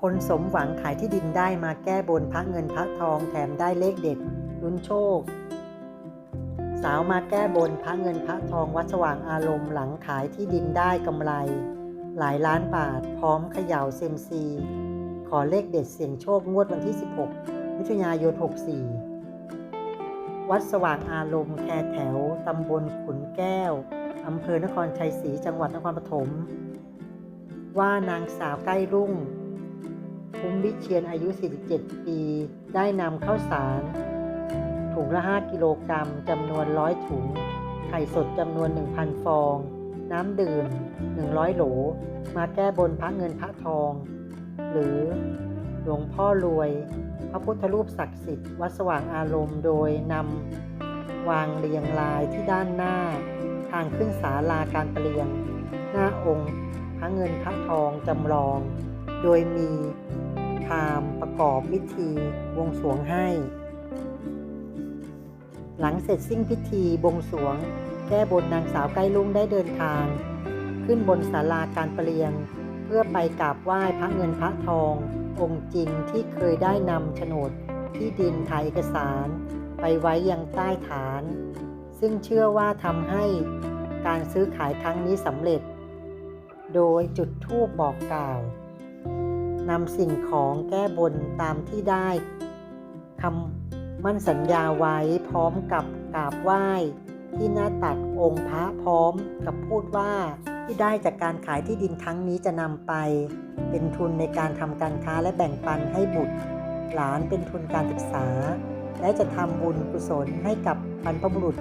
คนสมหวังขายที่ดินได้มาแก้บนพระเงินพระทองแถมได้เลขเด็ดลุ้นโชค สาวมาแก้บนพระเงินพระทองวัดสว่างอารมณ์หลังขายที่ดินได้กำไร หลายล้านบาทพร้อมเขย่าเซมซี ขอเลขเด็ดเสี่ยงโชคงวดวันที่ 16 มิถุนายน 64 วัดสว่างอารมณ์แคแถวตำบลขุนแก้วอำเภอนครชัยศรีจังหวัดนครปฐมว่านางสาวใกล้รุ่ง คุ้มวิเชียนอายุ 47 ปี ได้นำข้าวสาร ถุงละ 5 กิโลกรัมจำนวน 100 ถุง ไข่สดจำนวน 1,000 ฟอง น้ำดื่ม 100 โหล มาแก้บนพระเงินพระทอง หรือหลวงพ่อรวย พระพุทธรูปศักดิ์สิทธิ์วัดสว่างอารมณ์โดยนำวางเรียงรายที่ด้านหน้า ทางขึ้นศาลาการประเรียงหน้าองค์ พระเงินพระทองจำลอง โดยมี พราหมณ์ประกอบพิธีบวงสรวงให้ หลังเสร็จสิ้นพิธีบวงสรวง แก้บนนางสาวใกล้ลุงได้เดินทาง ขึ้นบนศาลาการประเรียง เพื่อไปกราบไหว้พระเงินพระทอง องค์จริงที่เคยได้นำโฉนดที่ดินถ่ายเอกสาร ไปไว้ยังใต้ฐาน ซึ่งเชื่อว่าทำให้การซื้อขายครั้งนี้สำเร็จ โดยจุดธูปบอกกล่าว นำสิ่งของแก้บนตามที่ได้คำมั่นสัญญาไว้พร้อมกับกราบไหว้ ที่หน้าตักองค์พระพร้อมกับพูดว่าที่ได้จากการขายที่ดินครั้งนี้จะนำไป เป็นทุนในการทำการค้าและแบ่งปันให้บุตร หลานเป็นทุนการศึกษา และจะทำบุญกุศลให้กับบรรพบุรุษ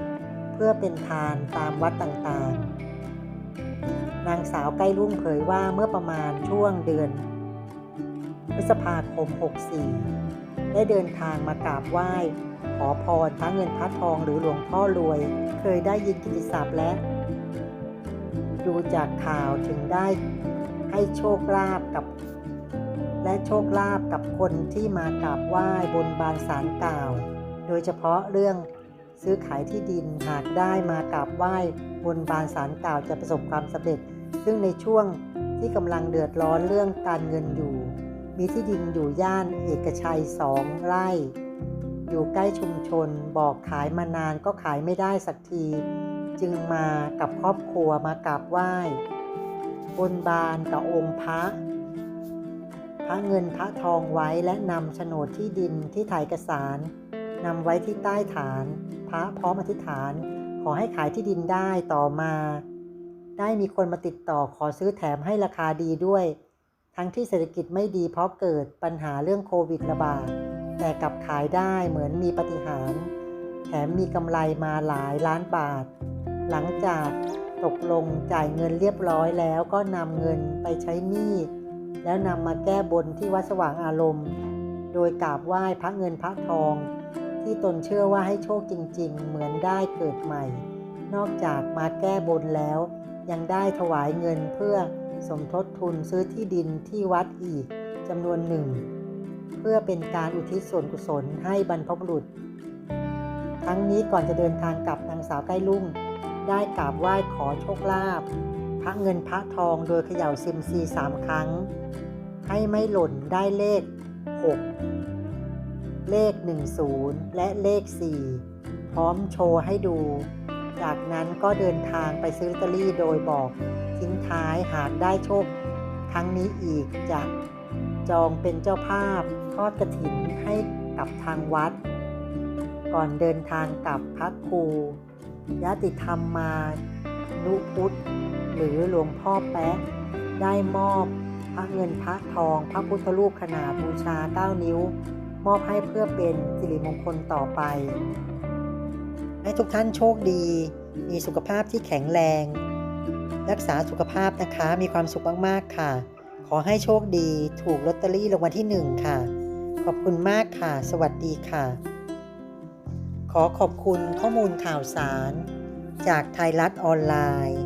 เพื่อเป็นทานตามวัดต่างๆ นางสาวใกล้รุ่งเผยว่าเมื่อประมาณช่วงเดือน ฤษภาคม 64 ได้เดินทางมากราบไหว้ ขอพรพระเงินพระทองหรือหลวงพ่อรวย เคยได้ยินกิติศัพท์และดูจากข่าวถึงได้ให้โชคลาภกับ และโชคลาภกับคนที่มากราบไหว้บนบานสารกล่าว โดยเฉพาะเรื่องซื้อขายที่ดินหากได้มากราบไหว้บนบานสารกล่าวจะประสบความสำเร็จ ซึ่งในช่วงที่กำลังเดือดร้อนเรื่องการเงินอยู่ มีที่ดินอยู่ย่านเอกชัยสองไร่ อยู่ใกล้ชุมชน บอกขายมานานก็ขายไม่ได้สักที จึงมากับครอบครัวมากราบไหว้บนบานกับองค์พระ พระเงินพระทองไว้และนำโฉนดที่ดินที่ถ่ายเอกสารนำไว้ที่ใต้ฐาน พระพร้อมอธิษฐาน ขอให้ขายที่ดินได้ต่อมา ได้มีคนมาติดต่อขอซื้อแถมให้ราคาดีด้วย ทั้งที่เศรษฐกิจไม่ดีเพราะเกิดปัญหาเรื่องโควิดระบาด แต่กลับขายได้เหมือนมีปาฏิหารย์แถมมีกำไรมาหลายล้านบาท หลังจากตกลงจ่ายเงินเรียบร้อยแล้วก็นำเงินไปใช้หนี้ แล้วนำมาแก้บนที่วัดสว่างอารมณ์ โดยกราบไหว้พระเงินพระทอง ที่ตนเชื่อว่าให้โชคจริง ๆ เหมือนได้เกิดใหม่ นอกจากมาแก้บนแล้ว ยังได้ถวายเงินเพื่อ สมทบทุนซื้อที่ดินที่วัดอีกจำนวนหนึ่ง เพื่อเป็นการอุทิศส่วนกุศลให้บรรพบุรุษ ทั้งนี้ก่อนจะเดินทางกลับนางสาวใกล้ลุ่ง ได้กราบไหว้ขอโชคลาภพระเงินพระทองโดยเขย่าซิมซีสามครั้ง ให้ไม่หล่นได้เลข 6 เลข 10 และเลข 4 พร้อมโชว์ให้ดู จากนั้นก็เดินทางไปซื้อลอตเตอรี่โดยบอก ทิ้งท้ายหากได้โชคครั้งนี้อีกจะจองเป็นเจ้าภาพทอดกระถินให้กับทางวัด ก่อนเดินทางกลับพระครูยติธรรมมานุพุทธหรือหลวงพ่อแป๊ะ ได้มอบพระเงินพระทองพระพุทธรูปขนาดบูชา 9 นิ้ว มอบให้เพื่อเป็นสิริมงคลต่อไป ให้ทุกท่านโชคดี มีสุขภาพที่แข็งแรง รักษาสุขภาพนะคะ มีความสุขมากๆค่ะ ขอให้โชคดี ถูกลอตเตอรี่รางวัลที่หนึ่งค่ะ ขอบคุณมากค่ะ สวัสดีค่ะ ขอขอบคุณข้อมูลข่าวสาร จากไทยรัฐออนไลน์